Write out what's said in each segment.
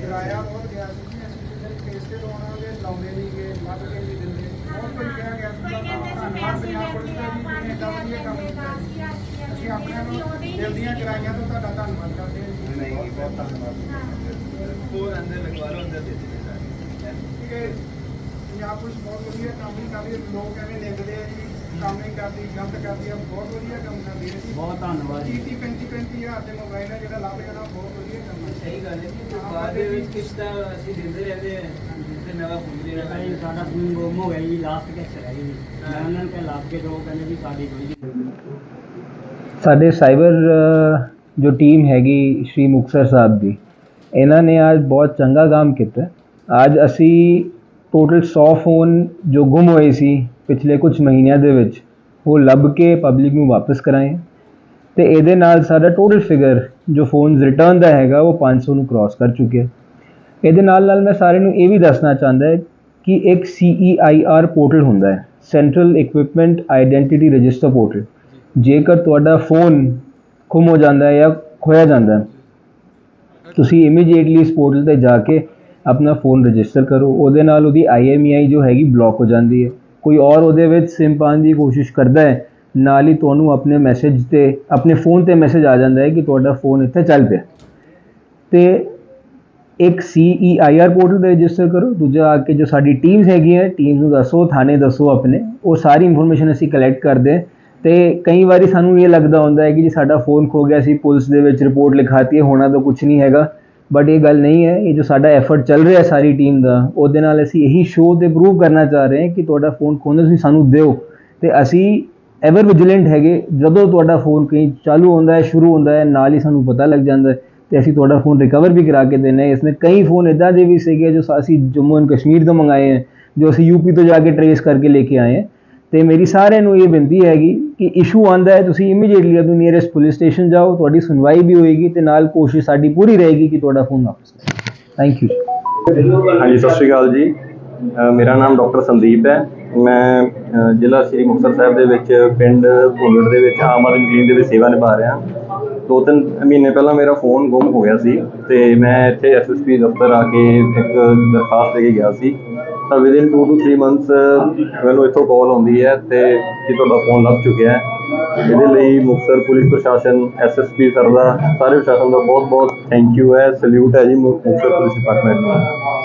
ਕਿਰਾਇਆ ਬਹੁਤ ਗਿਆ ਸੀ ਜੀ ਅਸੀਂ ਜਿਹੜੇ ਕੇਸ ਤੇ ਲਾਉਣਾਗੇ ਲਾਉਂਦੇ ਨਹੀਂ ਗਏ ਲੱਭ ਕੇ ਨਹੀਂ ਦਿੰਦੇ ਬਹੁਤ ਕੁਝ ਕਿਹਾ ਗਿਆ ਸੀ ਧੰਨਵਾਦ ਪੰਜਾਬ ਪੁਲਿਸ ਦਾ ਜੀ ਜਿਹਨੇ ਏਡਾ ਵਧੀਆ ਕੰਮ ਕੀਤਾ ਜੀ। ਅਸੀਂ ਆਪਣਿਆਂ ਨੂੰ ਦਿਲ ਦੀਆਂ ਗਹਿਰਾਈਆਂ ਤੋਂ ਤੁਹਾਡਾ ਧੰਨਵਾਦ ਕਰਦੇ ਹਾਂ ਜੀ ਨਹੀਂ ਜੀ, ਬਹੁਤ ਧੰਨਵਾਦ ਹੋਰ ਅੰਦਰ ਲਗਵਾ ਲਓ ਅੰਦਰ ਦੇ ਦਿੰਦੇ ਸਾਰੇ ਕਿ ਪੰਜਾਬ ਪੁਲਿਸ ਬਹੁਤ ਵਧੀਆ ਕੰਮ ਨਹੀਂ ਕਰਦੀ ਲੋਕ ਐਵੇਂ ਲਿਖਦੇ ਆ ਜੀ ਕੰਮ ਨਹੀਂ ਕਰਦੀ ਗਲਤ ਕਰਦੀ ਆ ਬਹੁਤ ਵਧੀਆ ਕੰਮ ਕਰਦੀ ਹੈ ਜੀ। ਬਹੁਤ ਧੰਨਵਾਦ ਜੀ। 30 35 35 ਹਜ਼ਾਰ ਦੇ ਮੋਬਾਈਲ ਆ ਜਿਹੜਾ ਲੱਭ ਜਾਣਾ ਬਹੁਤ ਵਧੀਆ ਕੰਮ ਹੈ ਸਹੀ ਗੱਲ ਹੈ ਜੀ ਬਾਅਦ ਦੇ ਵਿੱਚ ਕਿਸ਼ਤਾਂ ਅਸੀਂ ਦਿੰਦੇ ਰਹਿੰਦੇ ਹਾਂ ਤੇ ਨਵਾਂ ਫੋਨ ਦੇਣਾ ਭਾਈ ਸਾਡਾ ਫੋਨ ਗੁੰਮ ਹੋ ਗਿਆ ਜੀ ਲਾਸਟ ਕਿਸ਼ਤ ਰਹਿ ਗਈ ਜੀ। ਮੈਂ ਉਹਨਾਂ ਨੂੰ ਕਿਹਾ ਲੱਭ ਕੇ ਦਿਓ ਕਹਿੰਦੇ ਵੀ ਸਾਡੀ ਕੋਈ ਨਹੀਂ। ਸਾਡੇ ਸਾਈਬਰ ਜੋ ਟੀਮ ਹੈਗੀ ਸ਼੍ਰੀ ਮੁਕਤਸਰ ਸਾਹਿਬ ਦੀ ਇਹਨਾਂ ਨੇ ਅੱਜ ਬਹੁਤ ਚੰਗਾ ਕੰਮ ਕੀਤਾ। ਅੱਜ ਅਸੀਂ ਟੋਟਲ 100 ਫੋਨ ਜੋ ਗੁੰਮ ਹੋਏ ਸੀ ਪਿਛਲੇ ਕੁਝ ਮਹੀਨਿਆਂ ਦੇ ਵਿੱਚ ਉਹ ਲੱਭ ਕੇ ਪਬਲਿਕ ਨੂੰ ਵਾਪਸ ਕਰਾਏ ਤੇ ਇਹਦੇ ਨਾਲ ਸਾਡਾ ਟੋਟਲ ਫਿਗਰ ਜੋ ਫੋਨਸ ਰਿਟਰਨ ਦਾ ਹੈਗਾ ਉਹ 500 ਨੂੰ ਕ੍ਰਾਸ ਕਰ ਚੁੱਕਿਆ। ਇਹਦੇ ਨਾਲ ਨਾਲ ਮੈਂ ਸਾਰਿਆਂ ਨੂੰ ਇਹ ਵੀ ਦੱਸਣਾ ਚਾਹੁੰਦਾ ਹੈ ਕਿ ਇੱਕ CEIR ਪੋਰਟਲ ਹੁੰਦਾ ਹੈ central equipment identity register portal ਜੇਕਰ ਤੁਹਾਡਾ ਫੋਨ ਖੁੰਮ ਹੋ ਜਾਂਦਾ ਹੈ ਜਾਂ ਖੋਇਆ ਜਾਂਦਾ ਹੈ, ਤੁਸੀਂ ਇਮੀਡੀਏਟਲੀ ਇਸ ਪੋਰਟਲ ਤੇ ਜਾ ਕੇ ਆਪਣਾ ਫੋਨ ਰਜਿਸਟਰ ਕਰੋ। ਉਹਦੇ ਨਾਲ ਉਹਦੀ IMEI ਜੋ ਹੈਗੀ ਬਲੌਕ ਹੋ ਜਾਂਦੀ ਹੈ। ਕੋਈ ਔਰ ਉਹਦੇ ਵਿੱਚ ਸਿਮ ਪਾਉਣ ਦੀ ਕੋਸ਼ਿਸ਼ ਕਰਦਾ ਹੈ, ਨਾਲ ਹੀ ਤੁਹਾਨੂੰ ਆਪਣੇ ਮੈਸੇਜ ਤੇ, ਆਪਣੇ ਫੋਨ ਤੇ ਮੈਸੇਜ ਆ ਜਾਂਦਾ ਹੈ ਕਿ ਤੁਹਾਡਾ ਫੋਨ ਇੱਥੇ ਚੱਲ ਪਿਆ। ਤੇ ਇੱਕ CEIR ਪੋਰਟਲ ਤੇ ਰਜਿਸਟਰ ਕਰੋ, ਦੂਜਾ ਆ ਕੇ ਜੋ ਸਾਡੀ ਟੀਮਸ ਹੈਗੀਆਂ ਟੀਮਸ ਨੂੰ ਦੱਸੋ, ਥਾਣੇ ਦੱਸੋ ਆਪਣੇ, ਉਹ ਸਾਰੀ ਇਨਫੋਰਮੇਸ਼ਨ ਅਸੀਂ ਕਲੈਕਟ ਕਰਦੇ ਹਾਂ। ਤੇ ਕਈ ਵਾਰੀ ਸਾਨੂੰ ਇਹ ਲੱਗਦਾ ਹੁੰਦਾ ਹੈ ਕਿ ਜੀ ਸਾਡਾ ਫੋਨ ਖੋ ਗਿਆ ਸੀ, ਪੁਲਿਸ ਦੇ ਵਿੱਚ ਰਿਪੋਰਟ ਲਿਖਾਤੀ ਹੈ, ਹੋਣਾ ਤਾਂ ਕੁਝ ਨਹੀਂ ਹੈਗਾ। ਬਟ ਇਹ ਗੱਲ ਨਹੀਂ ਹੈ, ਇਹ ਜੋ ਸਾਡਾ ਐਫਰਟ ਚੱਲ ਰਿਹਾ ਸਾਰੀ ਟੀਮ ਦਾ, ਉਹਦੇ ਨਾਲ ਅਸੀਂ ਇਹੀ ਸ਼ੋਅ ਤੇ ਪ੍ਰੂਵ ਕਰਨਾ ਚਾਹ ਰਹੇ ਹਾਂ ਕਿ ਤੁਹਾਡਾ ਫੋਨ ਖੋਹਣਾ ਤੁਸੀਂ ਸਾਨੂੰ ਦਿਓ। ਤੇ ਅਸੀਂ ਐਵਰ ਵਿਜੀਲੈਂਟ ਹੈਗੇ, ਜਦੋਂ ਤੁਹਾਡਾ ਫੋਨ ਕहीं ਚਾਲੂ ਹੁੰਦਾ ਹੈ, ਸ਼ੁਰੂ ਹੁੰਦਾ ਹੈ, ਨਾਲ ਹੀ ਸਾਨੂੰ ਪਤਾ ਲੱਗ ਜਾਂਦਾ ਹੈ ਤੇ ਅਸੀਂ ਤੁਹਾਡਾ ਫੋਨ ਰਿਕਵਰ ਵੀ ਕਰਾ ਕੇ ਦਿੰਦੇ ਹਾਂ। ਇਸमें ਕਈ ਫੋਨ ਇਦਾਂ ਦੇ ਵੀ ਸੀਗੇ ਜੋ ਅਸੀਂ ਜੰਮੂ ਐਂਡ ਕਸ਼ਮੀਰ ਤੋਂ ਮੰਗਾਏ ਹੈ, ਜੋ ਅਸੀਂ ਯੂਪੀ ਤੋਂ ਜਾ ਕੇ ਟਰੇਸ ਕਰਕੇ ਲੈ ਕੇ ਆਏ ਹਾਂ। ਤੇ ਮੇਰੀ ਸਾਰਿਆਂ ਨੂੰ ਇਹ ਬੇਨਤੀ ਹੈਗੀ ਕਿ ਇਸ਼ੂ ਆਂਦਾ ਹੈ, ਤੁਸੀਂ ਇਮੀਡੀਏਟਲੀ ਆਪਣੀ ਨੀਅਰੈਸਟ ਪੁਲਿਸ ਸਟੇਸ਼ਨ ਜਾਓ, ਤੁਹਾਡੀ ਸੁਣਵਾਈ ਵੀ ਹੋਏਗੀ ਤੇ ਨਾਲ ਕੋਸ਼ਿਸ਼ ਸਾਡੀ ਪੂਰੀ ਰਹੇਗੀ ਕਿ ਤੁਹਾਡਾ ਫੋਨ ਵਾਪਸ ਥੈਂਕ ਯੂ ਹਾਂਜੀ, ਸਤਿ ਸ਼੍ਰੀ ਅਕਾਲ ਜੀ। ਮੇਰਾ ਨਾਮ ਡਾਕਟਰ ਸੰਦੀਪ ਹੈ। ਮੈਂ ਜ਼ਿਲ੍ਹਾ ਸ੍ਰੀ ਮੁਕਤਸਰ ਸਾਹਿਬ ਦੇ ਵਿੱਚ ਪਿੰਡ ਭੁੱਲੜ ਦੇ ਵਿੱਚ ਆਮ ਆਦਮੀ ਕਲੀਨ ਦੇ ਵਿੱਚ ਸੇਵਾ ਨਿਭਾ ਰਿਹਾ। ਦੋ ਤਿੰਨ ਮਹੀਨੇ ਪਹਿਲਾਂ ਮੇਰਾ ਫੋਨ ਗੁੰਮ ਹੋ ਗਿਆ ਸੀ ਤੇ ਮੈਂ ਇੱਥੇ ਐਸਐਸਪੀ ਦਫ਼ਤਰ ਆ ਕੇ ਇੱਕ ਦਰਖਾਸਤ ਦੇ ਕੇ ਗਿਆ ਸੀ। ਤਾਂ ਵਿਦਿਨ 2 ਟੂ 3 ਮੰਥਸ ਮੈਨੂੰ ਇੱਥੋਂ ਕਾਲ ਆਉਂਦੀ ਹੈ ਤੇ ਕਿ ਤੁਹਾਡਾ ਫੋਨ ਲੱਭ ਚੁੱਕਿਆ ਹੈ। ਇਹਦੇ ਲਈ ਮੁਕਤਸਰ ਪੁਲਿਸ ਪ੍ਰਸ਼ਾਸਨ ਐਸਐਸਪੀ ਸਰ ਦਾ, ਸਾਰੇ ਪ੍ਰਸ਼ਾਸਨ ਦਾ ਬਹੁਤ ਬਹੁਤ ਥੈਂਕ ਯੂ ਹੈ। ਸਲੂਟ ਹੈ ਜੀ ਮੁਕਤਸਰ ਪੁਲਿਸ ਡਿਪਾਰਟਮੈਂਟ ਨੂੰ।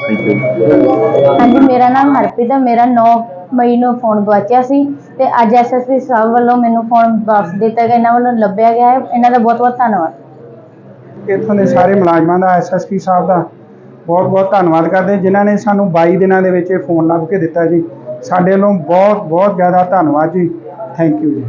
ਥੈਂਕ ਯੂ ਹਾਂਜੀ, ਮੇਰਾ ਨਾਮ ਹਰਪ੍ਰੀਤ ਹੈ। ਮੇਰਾ 9 ਮਈ ਨੂੰ ਫੋਨ ਗਵਾਚਿਆ ਸੀ ਤੇ ਅੱਜ ਐਸਐਸਪੀ ਸਾਹਿਬ ਵੱਲੋਂ ਮੈਨੂੰ ਫੋਨ ਵਾਪਸ ਦਿੱਤਾ ਗਿਆ, ਇਹਨਾਂ ਵੱਲੋਂ ਲੱਭਿਆ ਗਿਆ ਹੈ, ਇਹਨਾਂ ਦਾ ਬਹੁਤ ਬਹੁਤ ਧੰਨਵਾਦ। ਇੱਥੋਂ ਦੇ ਸਾਰੇ ਮੁਲਾਜ਼ਮਾਂ ਦਾ ਐਸਐਸਪੀ ਸਾਹਿਬ ਦਾ ਬਹੁਤ ਬਹੁਤ ਧੰਨਵਾਦ ਕਰਦੇ ਜਿਨ੍ਹਾਂ ਨੇ ਸਾਨੂੰ 22 ਦਿਨਾਂ ਦੇ ਵਿੱਚ ਇਹ ਫੋਨ ਲੱਭ ਕੇ ਦਿੱਤਾ ਜੀ। ਸਾਡੇ ਵੱਲੋਂ ਬਹੁਤ ਬਹੁਤ ਜ਼ਿਆਦਾ ਧੰਨਵਾਦ ਜੀ। ਥੈਂਕ ਯੂ ਜੀ।